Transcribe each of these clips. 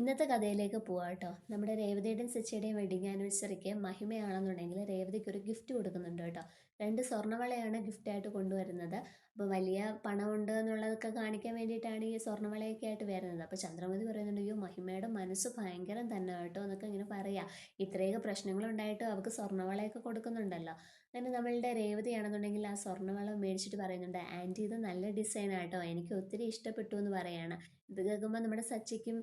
ഇന്നത്തെ കഥയിലേക്ക് പോവാം കേട്ടോ. നമ്മുടെ രേവതിയുടെയും സച്ചിയുടെയും വെഡിങ് ആനിവേഴ്സറിക്ക് മഹിമയാണെന്നുണ്ടെങ്കിൽ രേവതിക്ക് ഒരു ഗിഫ്റ്റ് കൊടുക്കുന്നുണ്ട് കേട്ടോ. രണ്ട് സ്വർണവളയാണ് ഗിഫ്റ്റായിട്ട് കൊണ്ടുവരുന്നത്. അപ്പോൾ വലിയ പണമുണ്ട് എന്നുള്ളതൊക്കെ കാണിക്കാൻ വേണ്ടിയിട്ടാണ് ഈ സ്വർണവളയൊക്കെ ആയിട്ട് വരുന്നത്. അപ്പോൾ ചന്ദ്രമതി പറയുന്നുണ്ട് അയ്യോ മഹിമയുടെ മനസ്സ് ഭയങ്കരം തന്നെ കേട്ടോ എന്നൊക്കെ ഇങ്ങനെ പറയാം. ഇത്രയൊക്കെ പ്രശ്നങ്ങളുണ്ടായിട്ട് അവർക്ക് സ്വർണവളയൊക്കെ കൊടുക്കുന്നുണ്ടല്ലോ. അങ്ങനെ നമ്മളുടെ രേവതിയാണെന്നുണ്ടെങ്കിൽ ആ സ്വർണവള മേടിച്ചിട്ട് പറയുന്നുണ്ട് ആന്റി ഇത് നല്ല ഡിസൈനാട്ടോ എനിക്ക് ഒത്തിരി ഇഷ്ടപ്പെട്ടു എന്ന് പറയാണ്. ഇത് കേൾക്കുമ്പോൾ നമ്മുടെ സച്ചിക്കും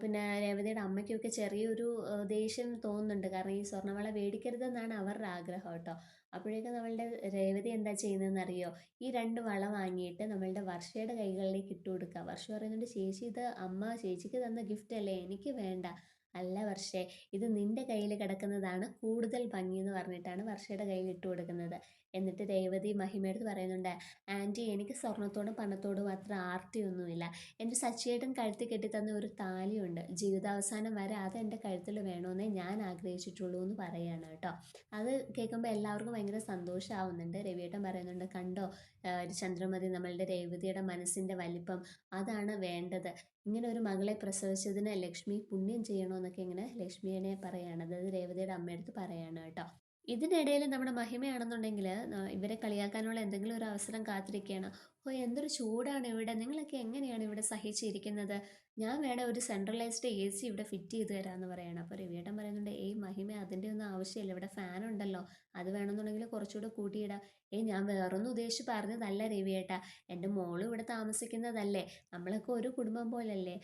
പിന്നെ രേവതിയുടെ അമ്മയ്ക്കും ഒക്കെ ചെറിയൊരു ദേഷ്യം തോന്നുന്നുണ്ട്. കാരണം ഈ സ്വർണവള മേടിക്കരുതെന്നാണ് അവരുടെ ആഗ്രഹം കേട്ടോ. അപ്പോഴേക്കും നമ്മളുടെ രേവതി എന്താ ചെയ്യുന്നതെന്ന് അറിയോ ഈ രണ്ട് വള വാങ്ങിയിട്ട് നമ്മളുടെ വർഷയുടെ കൈകളിലേക്ക് ഇട്ട് കൊടുക്കുക വർഷ പറയുന്നുണ്ട് ചേച്ചി ഇത് അമ്മ ചേച്ചിക്ക് തന്ന ഗിഫ്റ്റ് അല്ലേ? എനിക്ക് വേണ്ട. അല്ല വർഷേ ഇത് നിന്റെ കയ്യിൽ കിടക്കുന്നതാണ് കൂടുതൽ ഭംഗി എന്ന് പറഞ്ഞിട്ടാണ് വർഷയുടെ കയ്യിൽ ഇട്ട് കൊടുക്കുന്നത്. എന്നിട്ട് രേവതി മഹിമയെടുത്ത് പറയുന്നുണ്ട് ആന്റി എനിക്ക് സ്വർണത്തോടും പണത്തോടും അത്ര ആർത്തിയൊന്നുമില്ല. എന്റെ സച്ചിയേട്ടൻ കഴുത്തിൽ കെട്ടിത്തന്ന ഒരു താലിയുണ്ട്. ജീവിതാവസാനം വരെ അത് എന്റെ കഴുത്തിൽ വേണമെന്നേ ഞാൻ ആഗ്രഹിച്ചിട്ടുള്ളൂ എന്ന് പറയുകയാണ് കേട്ടോ. അത് കേൾക്കുമ്പോൾ എല്ലാവർക്കും ഭയങ്കര സന്തോഷമാവുന്നുണ്ട് രവിയേട്ടൻ പറയുന്നുണ്ട് കണ്ടോ ചന്ദ്രമതി നമ്മളുടെ രേവതിയുടെ മനസ്സിന്റെ വലിപ്പം. അതാണ് വേണ്ടത്. ഇങ്ങനെ ഒരു മകളെ പ്രസവിച്ചതിന് ലക്ഷ്മി പുണ്യം ചെയ്യണമെന്നൊക്കെ ഇങ്ങനെ ലക്ഷ്മിയെ പറയാണ്. അതായത് രേവതിയുടെ അമ്മയടുത്ത് പറയാണ് കേട്ടോ. ഇതിനിടയിൽ നമ്മുടെ മഹിമയാണെന്നുണ്ടെങ്കിൽ ഇവരെ കളിയാക്കാനുള്ള എന്തെങ്കിലും ഒരു അവസരം കാത്തിരിക്കുകയാണ്. ഓ എന്തൊരു ചൂടാണ് ഇവിടെ. നിങ്ങളൊക്കെ എങ്ങനെയാണ് ഇവിടെ സഹിച്ചിരിക്കുന്നത്? ഞാൻ വേണം ഒരു സെൻട്രലൈസ്ഡ് എ സി ഇവിടെ ഫിറ്റ് ചെയ്ത് തരാമെന്ന് പറയണം. അപ്പോൾ രവിയേട്ടൻ പറയുന്നുണ്ട് ഏയ് മഹിമ അതിന്റെ ഒന്നും ആവശ്യമില്ല. ഇവിടെ ഫാൻ ഉണ്ടല്ലോ. അത് വേണമെന്നുണ്ടെങ്കിൽ കുറച്ചുകൂടെ കൂട്ടിയിടാം. ഏയ് ഞാൻ വേറൊന്നും ഉദ്ദേശിച്ച് പറഞ്ഞതല്ല രവിയേട്ട. എന്റെ മോളും ഇവിടെ താമസിക്കുന്നതല്ലേ. നമ്മളൊക്കെ ഒരു കുടുംബം പോലല്ലേ.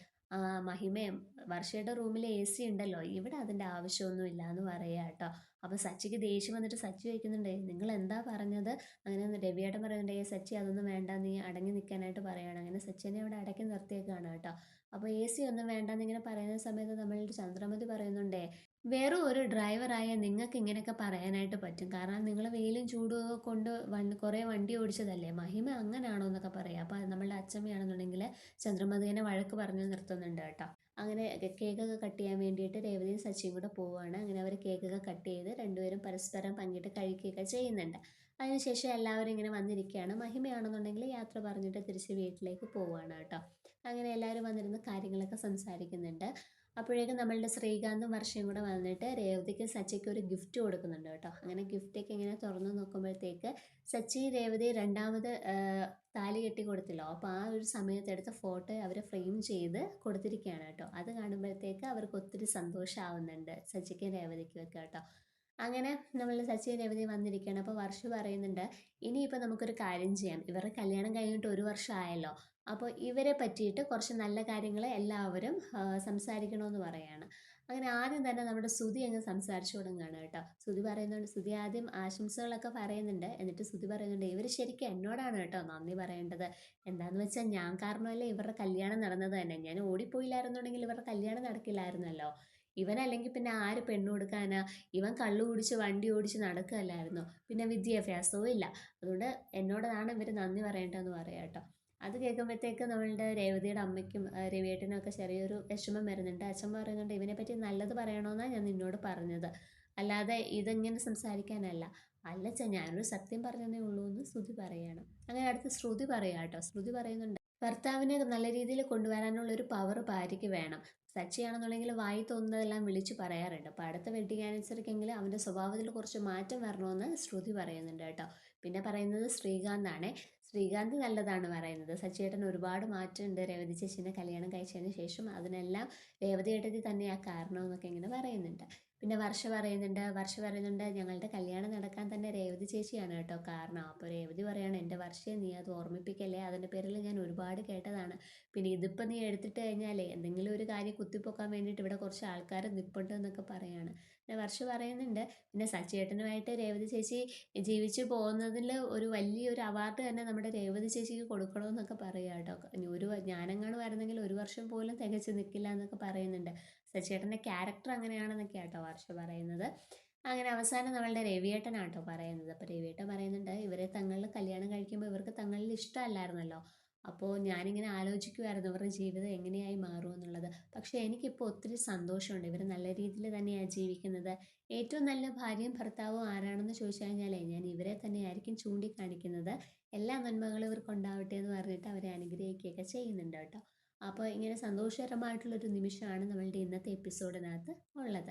മഹിമയും വർഷയുടെ റൂമിൽ എ സി ഉണ്ടല്ലോ. ഇവിടെ അതിന്റെ ആവശ്യമൊന്നുമില്ല എന്ന് പറയുക കേട്ടോ അപ്പോൾ സച്ചിക്ക് ദേഷ്യം വന്നിട്ട് സച്ചി വയ്ക്കുന്നുണ്ട് നിങ്ങൾ എന്താ പറഞ്ഞത്? അങ്ങനെ രവിയേട്ടൻ രവിയേട്ടം പറയുന്നുണ്ടേ സച്ചി അതൊന്നും വേണ്ട നീ അടങ്ങി നിൽക്കാനായിട്ട് പറയുകയാണ് അങ്ങനെ സച്ചിനെ അവിടെ അടക്കി നിർത്തിയേക്കാണ് കേട്ടോ അപ്പോൾ എ സി ഒന്നും വേണ്ടെന്ന് ഇങ്ങനെ പറയുന്ന സമയത്ത് നമ്മളുടെ ചന്ദ്രമതി പറയുന്നുണ്ടേ വെറും ഒരു ഡ്രൈവറായ നിങ്ങൾക്ക് ഇങ്ങനെയൊക്കെ പറയാനായിട്ട് പറ്റും. കാരണം നിങ്ങൾ വെയിലും ചൂടും കൊണ്ട് വൺ കുറേ വണ്ടി ഓടിച്ചതല്ലേ? മഹിമ അങ്ങനെയാണോ എന്നൊക്കെ പറയാം. അപ്പോൾ നമ്മളുടെ അച്ഛമ്മയാണെന്നുണ്ടെങ്കിൽ ചന്ദ്രമതിനെ വഴക്ക് പറഞ്ഞു നിർത്തുന്നുണ്ട് കേട്ടോ. അങ്ങനെ കേക്കൊക്കെ കട്ട് ചെയ്യാൻ വേണ്ടിയിട്ട് രേവതിയും സച്ചിയും കൂടെ പോവുകയാണ് അങ്ങനെ അവർ കേക്കൊക്കെ കട്ട് ചെയ്ത് രണ്ടുപേരും പരസ്പരം പങ്കിട്ട് കഴിക്കുകയൊക്കെ ചെയ്യുന്നുണ്ട്. അതിനുശേഷം എല്ലാവരും ഇങ്ങനെ വന്നിരിക്കുകയാണ്. മഹിമയാണെന്നുണ്ടെങ്കിൽ യാത്ര പറഞ്ഞിട്ട് തിരിച്ച് വീട്ടിലേക്ക് പോവുകയാണ് കേട്ടോ. അങ്ങനെ എല്ലാവരും വന്നിരുന്ന് കാര്യങ്ങളൊക്കെ സംസാരിക്കുന്നുണ്ട്. അപ്പോഴേക്കും നമ്മളുടെ ശ്രീകാന്തും വർഷയും കൂടെ വന്നിട്ട് രേവതിക്ക് സച്ചിക്ക് ഒരു ഗിഫ്റ്റ് കൊടുക്കുന്നുണ്ട് കേട്ടോ. അങ്ങനെ ഗിഫ്റ്റൊക്കെ ഇങ്ങനെ തുറന്നു നോക്കുമ്പോഴത്തേക്ക് സച്ചി രേവതി രണ്ടാമത് താലി കെട്ടി കൊടുത്തില്ലോ. അപ്പോൾ ആ ഒരു സമയത്തെടുത്ത ഫോട്ടോ അവർ ഫ്രെയിം ചെയ്ത് കൊടുത്തിരിക്കുകയാണ് കേട്ടോ. അത് കാണുമ്പോഴത്തേക്ക് അവർക്ക് ഒത്തിരി സന്തോഷമാവുന്നുണ്ട് സച്ചിക്കും രേവതിക്കും ഒക്കെ കേട്ടോ. അങ്ങനെ നമ്മൾ സച്ചി രേവതി വന്നിരിക്കുകയാണ്. അപ്പോൾ വർഷ പറയുന്നുണ്ട് ഇനിയിപ്പോൾ നമുക്കൊരു കാര്യം ചെയ്യാം. ഇവരുടെ കല്യാണം കഴിഞ്ഞിട്ട് ഒരു വർഷം ആയല്ലോ. അപ്പോൾ ഇവരെ പറ്റിയിട്ട് കുറച്ച് നല്ല കാര്യങ്ങൾ എല്ലാവരും സംസാരിക്കണമെന്ന് പറയാണ്. അങ്ങനെ ആദ്യം തന്നെ നമ്മുടെ ശ്രുതി അങ്ങ് സംസാരിച്ചു തുടങ്ങുകയാണ് കേട്ടോ. ശ്രുതി പറയുന്നുണ്ട് ശ്രുതി ആദ്യം ആശംസകളൊക്കെ പറയുന്നുണ്ട്. എന്നിട്ട് ശ്രുതി പറയുന്നുണ്ട് ഇവർ ശരിക്കും എന്നോടാണ് കേട്ടോ നന്ദി പറയേണ്ടത്. എന്താന്ന് വെച്ചാൽ ഞാൻ കാരണമല്ലേ ഇവരുടെ കല്യാണം നടന്നത് തന്നെ. ഞാൻ ഓടിപ്പോയില്ലായിരുന്നുണ്ടെങ്കിൽ ഇവരുടെ കല്യാണം നടക്കില്ലായിരുന്നല്ലോ. ഇവനല്ലെങ്കിൽ പിന്നെ ആര് പെണ്ണു കൊടുക്കാനാ? ഇവൻ കള്ളു കുടിച്ച് വണ്ടി ഓടിച്ച് നടക്കുകയല്ലായിരുന്നോ. പിന്നെ വിദ്യാഭ്യാസവും ഇല്ല. അതുകൊണ്ട് എന്നോടാണ് ഇവർ നന്ദി പറയേണ്ടതെന്ന് പറയാം കേട്ടോ. അത് കേൾക്കുമ്പോഴത്തേക്ക് നമ്മളുടെ രേവതിയുടെ അമ്മയ്ക്കും രവിയേട്ടനും ഒക്കെ ചെറിയൊരു വിഷമം വരുന്നുണ്ട്. അച്ഛൻ പറയുന്നുണ്ട് ഇവനെ പറ്റി നല്ലത് പറയണമെന്നാണ് ഞാൻ നിന്നോട് പറഞ്ഞത്. അല്ലാതെ ഇതെങ്ങനെ സംസാരിക്കാനല്ല. അല്ല ച ഞാനൊരു സത്യം പറഞ്ഞതേ ഉള്ളൂ എന്ന് ശ്രുതി പറയണം. അങ്ങനെ അടുത്ത് ശ്രുതി പറയാം കേട്ടോ. ശ്രുതി പറയുന്നുണ്ട് ഭർത്താവിനെ നല്ല രീതിയിൽ കൊണ്ടുവരാനുള്ള ഒരു പവർ ഭാര്യയ്ക്ക് വേണം. സച്ചിയാണെന്നുണ്ടെങ്കിൽ വായി തോന്നുന്നതെല്ലാം വിളിച്ചു പറയാറുണ്ട്. അപ്പോൾ അടുത്ത വെഡിങ് ആനിവേഴ്സറിക്കെങ്കിലും അവന്റെ സ്വഭാവത്തിൽ കുറച്ച് മാറ്റം വരണമെന്ന് ശ്രുതി പറയുന്നുണ്ട് കേട്ടോ. പിന്നെ പറയുന്നത് ശ്രീകാന്താണ്. ശ്രീകാന്ത് നല്ലതാണ് പറയുന്നത്. സച്ചേട്ടൻ ഒരുപാട് മാറ്റമുണ്ട്. രേവതി ചേച്ചീനെ കല്യാണം കഴിച്ചതിന് ശേഷം അതിനെല്ലാം രേവതി ഏട്ടത്തി തന്നെയാണ് കാരണം എന്നൊക്കെ ഇങ്ങനെ പറയുന്നുണ്ട്. പിന്നെ വർഷ പറയുന്നുണ്ട് വർഷ പറയുന്നുണ്ട് ഞങ്ങളുടെ കല്യാണം നടക്കാൻ തന്നെ രേവതി ചേച്ചിയാണ് കേട്ടോ. കാരണം അപ്പോൾ രേവതി പറയാണ് എന്റെ വർഷയെ നീ അത് ഓർമ്മിപ്പിക്കല്ലേ? അതിന്റെ പേരിൽ ഞാൻ ഒരുപാട് കേട്ടതാണ്. പിന്നെ ഇതിപ്പോൾ നീ എടുത്തിട്ട് കഴിഞ്ഞാലേ എന്തെങ്കിലും ഒരു കാര്യം കുത്തിപ്പൊക്കാൻ വേണ്ടിയിട്ട് ഇവിടെ കുറച്ച് ആൾക്കാർ നിൽപ്പുണ്ട് എന്നൊക്കെ പറയാണ്. പിന്നെ വർഷ പറയുന്നുണ്ട് പിന്നെ സച്ചേട്ടനുമായിട്ട് രേവതി ചേച്ചി ജീവിച്ചു പോകുന്നതിൽ ഒരു വലിയൊരു അവാർഡ് തന്നെ നമ്മുടെ രേവതി ചേച്ചിക്ക് കൊടുക്കണമെന്നൊക്കെ പറയുക കേട്ടോ. ഒരു ഞാനങ്ങാണ് വരുന്നെങ്കിൽ ഒരു വർഷം പോലും തികച്ച് നിൽക്കില്ല എന്നൊക്കെ പറയുന്നുണ്ട്. സച്ചേട്ടന്റെ ക്യാരക്ടർ അങ്ങനെയാണെന്നൊക്കെ കേട്ടോ വർഷ പറയുന്നത്. അങ്ങനെ അവസാനം നമ്മളുടെ രവിയേട്ടനാട്ടോ പറയുന്നത്. അപ്പോൾ രവിയേട്ടൻ പറയുന്നുണ്ട് ഇവരെ തങ്ങളിൽ കല്യാണം കഴിക്കുമ്പോൾ ഇവർക്ക് തങ്ങളിൽ ഇഷ്ടമല്ലായിരുന്നല്ലോ. അപ്പോൾ ഞാനിങ്ങനെ ആലോചിക്കുമായിരുന്നു ഇവരുടെ ജീവിതം എങ്ങനെയായി മാറും എന്നുള്ളത്. പക്ഷേ എനിക്കിപ്പോൾ ഒത്തിരി സന്തോഷമുണ്ട്. ഇവർ നല്ല രീതിയിൽ തന്നെയാണ് ജീവിക്കുന്നത്. ഏറ്റവും നല്ല ഭാര്യയും ഭർത്താവും ആരാണെന്ന് ചോദിച്ചു കഴിഞ്ഞാലേ ഞാൻ ഇവരെ തന്നെയായിരിക്കും ചൂണ്ടിക്കാണിക്കുന്നത്. എല്ലാ നന്മകളും ഇവർക്കുണ്ടാവട്ടെ എന്ന് പറഞ്ഞിട്ട് അവരെ അനുഗ്രഹിക്കുകയൊക്കെ ചെയ്യുന്നുണ്ട് കേട്ടോ. അപ്പോൾ ഇങ്ങനെ സന്തോഷകരമായിട്ടുള്ളൊരു നിമിഷമാണ് നമ്മളുടെ ഇന്നത്തെ എപ്പിസോഡിനകത്ത് ഉള്ളത്.